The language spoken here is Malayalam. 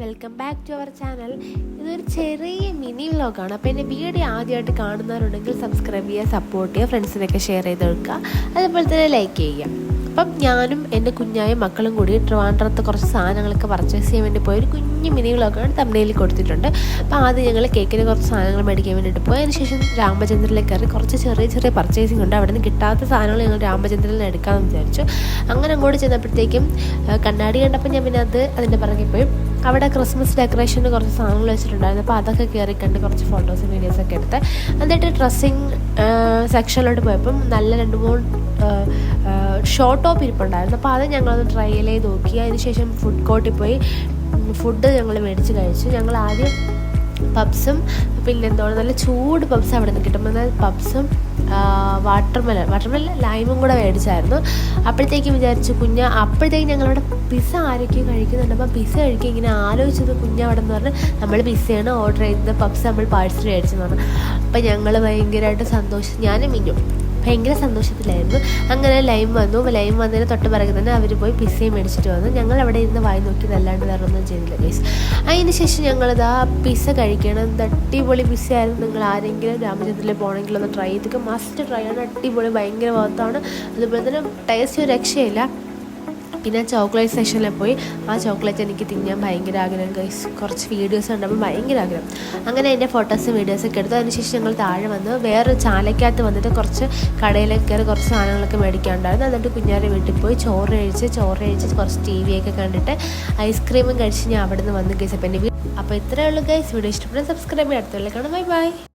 Welcome back to our channel ഇതൊരു ചെറിയ മിനി വ്ലോഗാണ് അപ്പോൾ എന്റെ വീഡിയോ ആദ്യമായിട്ട് കാണുന്നവരുണ്ടെങ്കിൽ സബ്സ്ക്രൈബ് ചെയ്യുക സപ്പോർട്ട് ചെയ്യുക ഫ്രണ്ട്സിനൊക്കെ ഷെയർ ചെയ്ത് കൊടുക്കുക. അതുപോലെ തന്നെ ലൈക്ക് ചെയ്യുക. അപ്പം ഞാനും എന്റെ കുഞ്ഞായും മക്കളും കൂടി ട്രിവാൻഡ്രത്ത് കുറച്ച് സാധനങ്ങളൊക്കെ പർച്ചേസ് ചെയ്യാൻ വേണ്ടി പോയി. ഒരു കുഞ്ഞു മിനി വ്ലോഗാണ് തമിഴിൽ കൊടുത്തിട്ടുണ്ട്. അപ്പോൾ ആദ്യം ഞങ്ങൾ കേക്കിന് കുറച്ച് സാധനങ്ങൾ മേടിക്കാൻ വേണ്ടിയിട്ട് പോയി. അതിനുശേഷം രാമചന്ദ്രനിലേക്ക് കയറി കുറച്ച് ചെറിയ ചെറിയ പർച്ചേസിംഗ് ഉണ്ട്. അവിടെ നിന്ന് കിട്ടാത്ത സാധനങ്ങൾ ഞങ്ങൾ രാമചന്ദ്രനിൽ എടുക്കാമെന്ന് വിചാരിച്ചു. അങ്ങനെ അങ്ങോട്ട് ചെന്നപ്പോഴത്തേക്കും കണ്ണാടി കണ്ടപ്പോൾ ഞാൻ പിന്നെ അത് അതിന്റെ പിറകെ പോയി. അവിടെ ക്രിസ്മസ് ഡെക്കറേഷന് കുറച്ച് സാധനങ്ങൾ വെച്ചിട്ടുണ്ടായിരുന്നു. അപ്പോൾ അതൊക്കെ കയറി കണ്ട് കുറച്ച് ഫോട്ടോസും വീഡിയോസൊക്കെ എടുത്ത് എന്നിട്ട് ഡ്രസ്സിങ് സെക്ഷനിലോട്ട് പോയപ്പം നല്ല രണ്ട് മൂന്ന് ഷോർട്ട് ടോപ്പ് ഇരിപ്പുണ്ടായിരുന്നു. അപ്പോൾ അത് ഞങ്ങളത് ട്രൈ ചെയ്ത് നോക്കി. അതിനുശേഷം ഫുഡ് കോർട്ടിൽ പോയി ഫുഡ് ഞങ്ങൾ മേടിച്ച് കഴിച്ചു. ഞങ്ങൾ ആദ്യം പബ്സും പിന്നെ എന്താണ് നല്ല ചൂട് പബ്സ് അവിടെ നിന്ന് കിട്ടും. എന്നാൽ പബ്സും വാട്ടർമെലൺ വാട്ടർമെലൺ ലൈമും കൂടെ മേടിച്ചായിരുന്നു. അപ്പോഴത്തേക്കും വിചാരിച്ചു കുഞ്ഞ അപ്പോഴത്തേക്കും ഞങ്ങളവിടെ പിസ്സ ആരൊക്കെ കഴിക്കുന്നുണ്ട്. അപ്പം പിസ്സ കഴിക്കുക ഇങ്ങനെ ആലോചിച്ചത് കുഞ്ഞ അവിടെ നിന്ന് പറഞ്ഞ് നമ്മൾ പിസ്സയാണ് ഓർഡർ ചെയ്തത്. പപ്സ് നമ്മൾ പാഴ്സൽ മേടിച്ചെന്ന് പറഞ്ഞു. അപ്പം ഞങ്ങൾ ഭയങ്കരമായിട്ട് സന്തോഷം. ഞാനും മിന്നും. ഭയങ്കര സന്തോഷത്തിലായിരുന്നു. അങ്ങനെ ലൈം വന്നു. ലൈം വന്നതിന് തൊട്ട് പിറകെ തന്നെ അവർ പോയി പിസ്സയും മേടിച്ചിട്ട് വന്നു. ഞങ്ങൾ അവിടെ ഇരുന്ന് വായി നോക്കി നല്ലാണ്ട് വേറൊന്നും ചെയ്തില്ല ഗൈസ് അതിന് ശേഷം ഞങ്ങളിതാ പിസ്സ കഴിക്കണം. അടിപൊളി പിസ്സ ആയിരുന്നു നിങ്ങൾ ആരെങ്കിലും രാമചന്ദ്രത്തിൽ പോകണമെങ്കിൽ ഒന്ന് ട്രൈ ചെയ്തൊക്കെ മസ്റ്റ് ട്രൈ ആണ് അടിപൊളി ഭയങ്കര ഭാഗത്താണ് അതുപോലെ തന്നെ ടേസ്റ്റ് രക്ഷയില്ല. പിന്നെ ചോക്ലേറ്റ് സെക്ഷനിൽ പോയി. ആ ചോക്ലേറ്റ് എനിക്ക് തിന്നാൻ ഭയങ്കര ആഗ്രഹം. ഗൈസ് കുറച്ച് വീഡിയോസ് കണ്ടപ്പോൾ ഭയങ്കര ആഗ്രഹം. അങ്ങനെ എന്റെ ഫോട്ടോസും വീഡിയോസൊക്കെ എടുത്തു. അതിനുശേഷം ഞങ്ങൾ താഴെ വന്ന്. വേറെ ചാലയ്ക്കകത്ത് വന്നിട്ട് കുറച്ച് കടയിലൊക്കെ കയറി കുറച്ച് സാധനങ്ങളൊക്കെ മേടിക്കാനുണ്ടായിരുന്നു. എന്നിട്ട് കുഞ്ഞാരുടെ വീട്ടിൽ പോയി ചോറ് കഴിച്ച് ചോറ് കഴിച്ച് കുറച്ച് ടി വി ഒക്കെ കണ്ടിട്ട് ഐസ്ക്രീമും കഴിച്ച് ഞാൻ അവിടെ നിന്ന് വന്ന് ഗൈസ് അപ്പോൾ എന്റെ അപ്പോൾ ഇത്രയേ ഉള്ളൂ ഗൈസ് വീഡിയോ ഇഷ്ടപ്പെടുന്ന സബ്സ്ക്രൈബ് ചെയ്യാം. അടുത്തുള്ള കാണാം. Bye bye